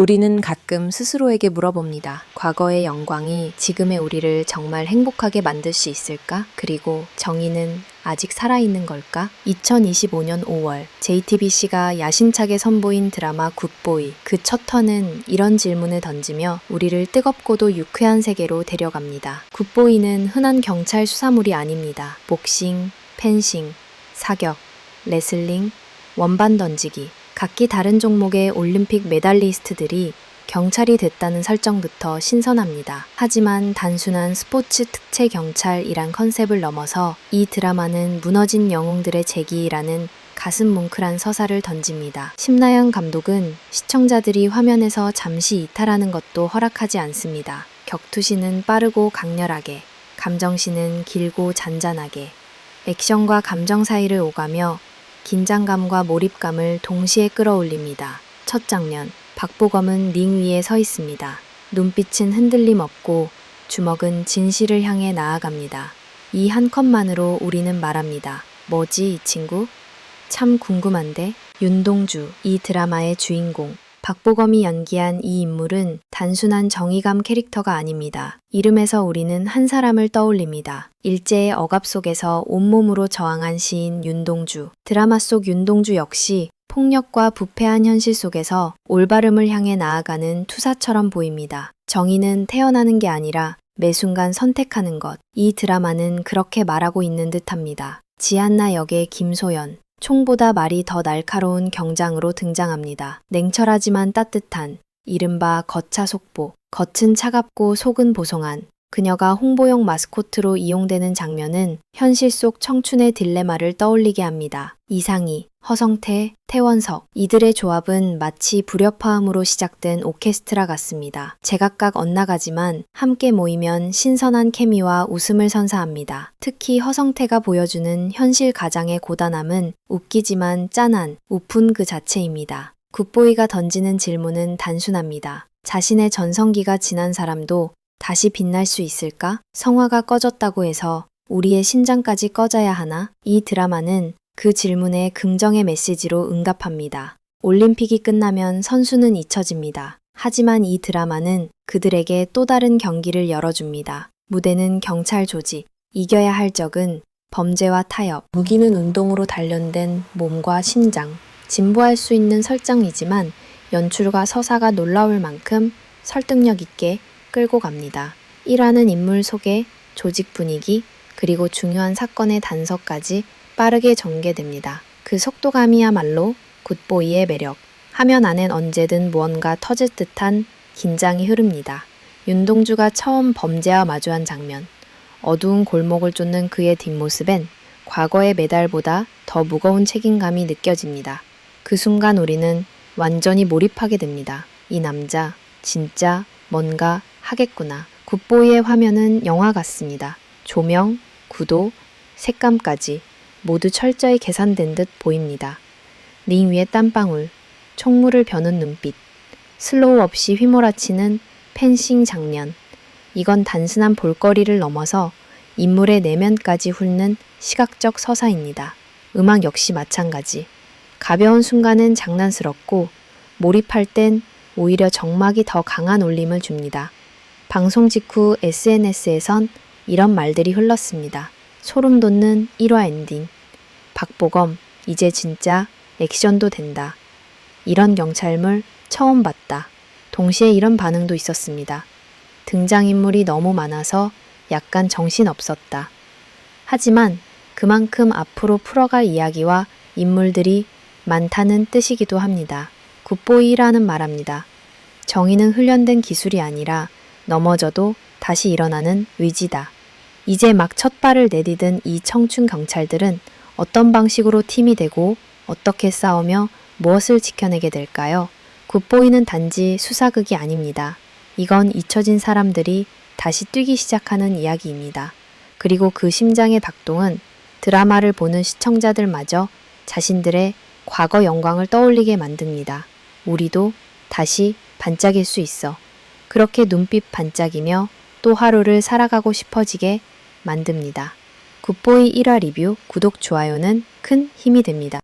우리는 가끔 스스로에게 물어봅니다. 과거의 영광이 지금의 우리를 정말 행복하게 만들 수 있을까? 그리고 정의는 아직 살아있는 걸까? 2025년 5월 JTBC가 야심차게 선보인 드라마 굿보이 그 첫 턴은 이런 질문을 던지며 우리를 뜨겁고도 유쾌한 세계로 데려갑니다. 굿보이는 흔한 경찰 수사물이 아닙니다. 복싱, 펜싱, 사격, 레슬링, 원반 던지기, 각기 다른 종목의 올림픽 메달리스트들이 경찰이 됐다는 설정부터 신선합니다. 하지만 단순한 스포츠 특채 경찰이란 컨셉을 넘어서 이 드라마는 무너진 영웅들의 재기라는 가슴 뭉클한 서사를 던집니다. 심나영 감독은 시청자들이 화면에서 잠시 이탈하는 것도 허락하지 않습니다. 격투시는 빠르고 강렬하게, 감정시는 길고 잔잔하게, 액션과 감정 사이를 오가며 긴장감과 몰입감을 동시에 끌어올립니다. 첫 장면, 박보검은 링 위에 서 있습니다. 눈빛은 흔들림 없고 주먹은 진실을 향해 나아갑니다. 이 한 컷만으로 우리는 말합니다. 뭐지 이 친구? 참 궁금한데? 윤동주, 이 드라마의 주인공. 박보검이 연기한 이 인물은 단순한 정의감 캐릭터가 아닙니다. 이름에서 우리는 한 사람을 떠올립니다. 일제의 억압 속에서 온몸으로 저항한 시인 윤동주. 드라마 속 윤동주 역시 폭력과 부패한 현실 속에서 올바름을 향해 나아가는 투사처럼 보입니다. 정의는 태어나는 게 아니라 매 순간 선택하는 것. 이 드라마는 그렇게 말하고 있는 듯 합니다. 지한나 역의 김소연. 총보다 말이 더 날카로운 경장으로 등장합니다. 냉철하지만 따뜻한 이른바 거차 속보. 겉은 차갑고 속은 보송한 그녀가 홍보용 마스코트로 이용되는 장면은 현실 속 청춘의 딜레마를 떠올리게 합니다. 이상희, 허성태, 태원석 이들의 조합은 마치 불협화음으로 시작된 오케스트라 같습니다. 제각각 엇나가지만 함께 모이면 신선한 케미와 웃음을 선사합니다. 특히 허성태가 보여주는 현실 가장의 고단함은 웃기지만 짠한 우픈 그 자체입니다. 굿보이가 던지는 질문은 단순합니다. 자신의 전성기가 지난 사람도 다시 빛날 수 있을까? 성화가 꺼졌다고 해서 우리의 심장까지 꺼져야 하나? 이 드라마는 그 질문에 긍정의 메시지로 응답합니다. 올림픽이 끝나면 선수는 잊혀집니다. 하지만 이 드라마는 그들에게 또 다른 경기를 열어줍니다. 무대는 경찰 조직, 이겨야 할 적은 범죄와 타협, 무기는 운동으로 단련된 몸과 심장, 진보할 수 있는 설정이지만 연출과 서사가 놀라울 만큼 설득력 있게 끌고 갑니다. 일하는 인물 소개, 조직 분위기, 그리고 중요한 사건의 단서까지 빠르게 전개됩니다. 그 속도감이야말로 굿보이의 매력. 화면 안엔 언제든 무언가 터질 듯한 긴장이 흐릅니다. 윤동주가 처음 범죄와 마주한 장면. 어두운 골목을 쫓는 그의 뒷모습엔 과거의 메달보다 더 무거운 책임감이 느껴집니다. 그 순간 우리는 완전히 몰입하게 됩니다. 이 남자, 진짜 뭔가 하겠구나. 굿보이의 화면은 영화 같습니다. 조명, 구도, 색감까지 모두 철저히 계산된 듯 보입니다. 링 위의 땀방울, 총물을 겨눈 눈빛, 슬로우 없이 휘몰아치는 펜싱 장면. 이건 단순한 볼거리를 넘어서 인물의 내면까지 훑는 시각적 서사입니다. 음악 역시 마찬가지. 가벼운 순간은 장난스럽고 몰입할 땐 오히려 정막이 더 강한 울림을 줍니다. 방송 직후 SNS에선 이런 말들이 흘렀습니다. 소름 돋는 1화 엔딩. 박보검, 이제 진짜 액션도 된다. 이런 경찰물 처음 봤다. 동시에 이런 반응도 있었습니다. 등장인물이 너무 많아서 약간 정신 없었다. 하지만 그만큼 앞으로 풀어갈 이야기와 인물들이 많다는 뜻이기도 합니다. 굿보이라는 말합니다. 정의는 훈련된 기술이 아니라 넘어져도 다시 일어나는 의지다. 이제 막 첫 발을 내디딘 이 청춘 경찰들은 어떤 방식으로 팀이 되고 어떻게 싸우며 무엇을 지켜내게 될까요? 굿보이는 단지 수사극이 아닙니다. 이건 잊혀진 사람들이 다시 뛰기 시작하는 이야기입니다. 그리고 그 심장의 박동은 드라마를 보는 시청자들마저 자신들의 과거 영광을 떠올리게 만듭니다. 우리도 다시 반짝일 수 있어. 그렇게 눈빛 반짝이며 또 하루를 살아가고 싶어지게 만듭니다. 굿보이 1화 리뷰, 구독, 좋아요는 큰 힘이 됩니다.